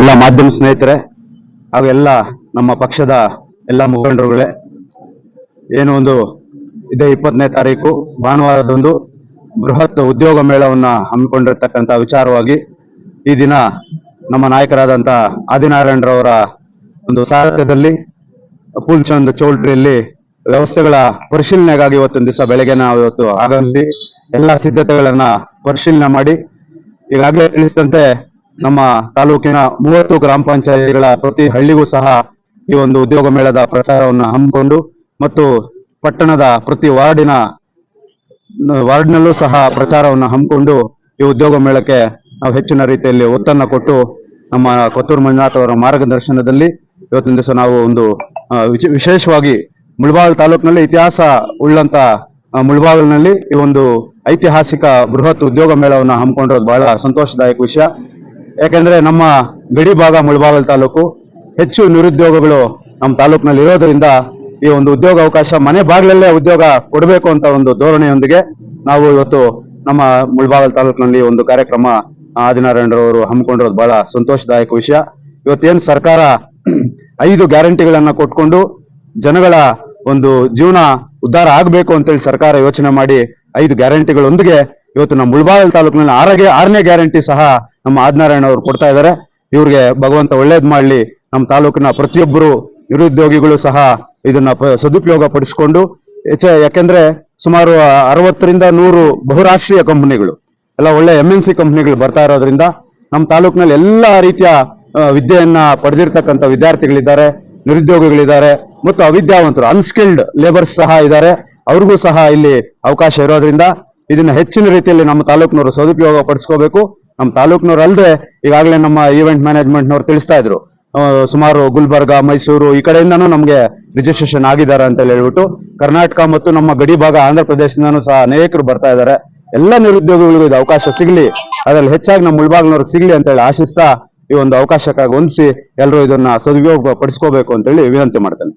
ಎಲ್ಲ ಮಾಧ್ಯಮ ಸ್ನೇಹಿತರೆ, ಹಾಗೂ ಎಲ್ಲ ನಮ್ಮ ಪಕ್ಷದ ಎಲ್ಲ ಮುಖಂಡರುಗಳೇ, ಏನು ಒಂದು ಇದೇ ಇಪ್ಪತ್ತನೇ ತಾರೀಕು ಭಾನುವಾರದೊಂದು ಬೃಹತ್ ಉದ್ಯೋಗ ಮೇಳವನ್ನು ಹಮ್ಮಿಕೊಂಡಿರ್ತಕ್ಕಂಥ ವಿಚಾರವಾಗಿ ಈ ದಿನ ನಮ್ಮ ನಾಯಕರಾದಂಥ ಆದಿನಾರಾಯಣರವರ ಒಂದು ಸಾರಥ್ಯದಲ್ಲಿ ಪೂಲ್ಚಂದ್ ಚೌಲ್ಟ್ರಿಯಲ್ಲಿ ವ್ಯವಸ್ಥೆಗಳ ಪರಿಶೀಲನೆಗಾಗಿ ಇವತ್ತೊಂದು ದಿವಸ ಬೆಳಗ್ಗೆ ನಾವು ಇವತ್ತು ಆಗಮಿಸಿ ಎಲ್ಲ ಸಿದ್ಧತೆಗಳನ್ನ ಪರಿಶೀಲನೆ ಮಾಡಿ ಈಗಾಗಲೇ ತಿಳಿಸಿದಂತೆ ನಮ್ಮ ತಾಲೂಕಿನ ಮೂವತ್ತು ಗ್ರಾಮ ಪಂಚಾಯತಿಗಳ ಪ್ರತಿ ಹಳ್ಳಿಗೂ ಸಹ ಈ ಒಂದು ಉದ್ಯೋಗ ಮೇಳದ ಪ್ರಚಾರವನ್ನು ಹಮ್ಮಿಕೊಂಡು ಮತ್ತು ಪಟ್ಟಣದ ಪ್ರತಿ ವಾರ್ಡಿನ, ವಾರ್ಡ್ನಲ್ಲೂ ಸಹ ಪ್ರಚಾರವನ್ನು ಹಮ್ಮಿಕೊಂಡು ಈ ಉದ್ಯೋಗ ಮೇಳಕ್ಕೆ ನಾವು ಹೆಚ್ಚಿನ ರೀತಿಯಲ್ಲಿ ಒತ್ತನ್ನು ಕೊಟ್ಟು ನಮ್ಮ ಕೊತ್ತೂರು ಮಂಜುನಾಥ್ ಅವರ ಮಾರ್ಗದರ್ಶನದಲ್ಲಿ ಇವತ್ತಿನ ದಿವಸ ನಾವು ಒಂದು ವಿಶೇಷವಾಗಿ ಮುಳಬಾಗಿಲು ತಾಲೂಕಿನಲ್ಲಿ ಇತಿಹಾಸ ಉಳ್ಳಂತ ಮುಳಬಾಗಿಲಿನಲ್ಲಿ ಈ ಒಂದು ಐತಿಹಾಸಿಕ ಬೃಹತ್ ಉದ್ಯೋಗ ಮೇಳವನ್ನು ಹಮ್ಮಿಕೊಂಡಿರೋದು ಬಹಳ ಸಂತೋಷದಾಯಕ ವಿಷಯ. ಯಾಕೆಂದ್ರೆ ನಮ್ಮ ಗಡಿ ಭಾಗ ಮುಳಬಾಗಲ್ ತಾಲೂಕು ಹೆಚ್ಚು ನಿರುದ್ಯೋಗಗಳು ನಮ್ಮ ತಾಲೂಕಿನಲ್ಲಿ ಇರೋದ್ರಿಂದ ಈ ಒಂದು ಉದ್ಯೋಗ ಅವಕಾಶ ಮನೆ ಬಾಗಿಲಲ್ಲೇ ಉದ್ಯೋಗ ಕೊಡಬೇಕು ಅಂತ ಒಂದು ಧೋರಣೆಯೊಂದಿಗೆ ನಾವು ಇವತ್ತು ನಮ್ಮ ಮುಳಬಾಗಲ್ ತಾಲೂಕಿನಲ್ಲಿ ಒಂದು ಕಾರ್ಯಕ್ರಮ ಆದಿನಾರಾಯಣರವರು ಹಮ್ಮಿಕೊಂಡಿರೋದು ಬಹಳ ಸಂತೋಷದಾಯಕ ವಿಷಯ. ಇವತ್ತೇನು ಸರ್ಕಾರ ಐದು ಗ್ಯಾರಂಟಿಗಳನ್ನು ಕೊಟ್ಕೊಂಡು ಜನಗಳ ಒಂದು ಜೀವನ ಉದ್ಧಾರ ಆಗಬೇಕು ಅಂತೇಳಿ ಸರ್ಕಾರ ಯೋಚನೆ ಮಾಡಿ ಐದು ಗ್ಯಾರಂಟಿಗಳೊಂದಿಗೆ ಇವತ್ತು ನಮ್ಮ ಮುಳಬಾಗಲ್ ತಾಲೂಕಿನಲ್ಲಿ ಆರಗೆ ಆರನೇ ಗ್ಯಾರಂಟಿ ಸಹ ನಮ್ಮ ಆದ್ನಾರಾಯಣ ಅವರು ಕೊಡ್ತಾ ಇದ್ದಾರೆ. ಇವ್ರಿಗೆ ಭಗವಂತ ಒಳ್ಳೇದ್ ಮಾಡಲಿ. ನಮ್ಮ ತಾಲೂಕಿನ ಪ್ರತಿಯೊಬ್ಬರು ನಿರುದ್ಯೋಗಿಗಳು ಸಹ ಇದನ್ನ ಸದುಪಯೋಗ ಪಡಿಸಿಕೊಂಡು ಹೆಚ್ಚ ಯಾಕೆಂದ್ರೆ ಸುಮಾರು ಅರವತ್ತರಿಂದ ನೂರು ಬಹುರಾಷ್ಟ್ರೀಯ ಕಂಪನಿಗಳು, ಎಲ್ಲ ಒಳ್ಳೆ ಎಂ ಎನ್ ಸಿ ಕಂಪನಿಗಳು ಬರ್ತಾ ಇರೋದ್ರಿಂದ ನಮ್ಮ ತಾಲೂಕಿನಲ್ಲಿ ಎಲ್ಲ ರೀತಿಯ ವಿದ್ಯೆಯನ್ನ ಪಡೆದಿರ್ತಕ್ಕಂಥ ವಿದ್ಯಾರ್ಥಿಗಳಿದ್ದಾರೆ, ನಿರುದ್ಯೋಗಿಗಳಿದ್ದಾರೆ, ಮತ್ತು ಅವಿದ್ಯಾವಂತರು ಅನ್ಸ್ಕಿಲ್ಡ್ ಲೇಬರ್ಸ್ ಸಹ ಇದ್ದಾರೆ. ಅವ್ರಿಗೂ ಸಹ ಇಲ್ಲಿ ಅವಕಾಶ ಇರೋದ್ರಿಂದ ಇದನ್ನ ಹೆಚ್ಚಿನ ರೀತಿಯಲ್ಲಿ ನಮ್ಮ ತಾಲೂಕಿನವರು ಸದುಪಯೋಗ ಪಡಿಸ್ಕೋಬೇಕು. ನಮ್ಮ ತಾಲೂಕ್ನವ್ರು ಅಲ್ಲದೆ ಈಗಾಗಲೇ ನಮ್ಮ ಈವೆಂಟ್ ಮ್ಯಾನೇಜ್ಮೆಂಟ್ ನವರು ತಿಳಿಸ್ತಾ ಇದ್ರು. ಸುಮಾರು ಗುಲ್ಬರ್ಗ, ಮೈಸೂರು ಈ ಕಡೆಯಿಂದನೂ ನಮಗೆ ರಿಜಿಸ್ಟ್ರೇಷನ್ ಆಗಿದ್ದಾರೆ ಅಂತ ಹೇಳ್ಬಿಟ್ಟು ಕರ್ನಾಟಕ ಮತ್ತು ನಮ್ಮ ಗಡಿ ಭಾಗ ಆಂಧ್ರ ಪ್ರದೇಶದಿಂದನೂ ಸಹ ಅನೇಕರು ಬರ್ತಾ ಇದ್ದಾರೆ. ಎಲ್ಲ ನಿರುದ್ಯೋಗಿಗಳಿಗೂ ಇದು ಅವಕಾಶ ಸಿಗಲಿ, ಅದರಲ್ಲಿ ಹೆಚ್ಚಾಗಿ ನಮ್ಮ ಮುಳ್ಬಾಗ್ನವ್ರಿಗೆ ಸಿಗಲಿ ಅಂತ ಹೇಳಿ ಆಶಿಸ್ತಾ ಈ ಒಂದು ಅವಕಾಶಕ್ಕಾಗಿ ಹೊಂದಿಸಿ ಎಲ್ಲರೂ ಇದನ್ನ ಸದುಪಯೋಗ ಪಡಿಸ್ಕೋಬೇಕು ಅಂತೇಳಿ ವಿನಂತಿ ಮಾಡ್ತೇನೆ.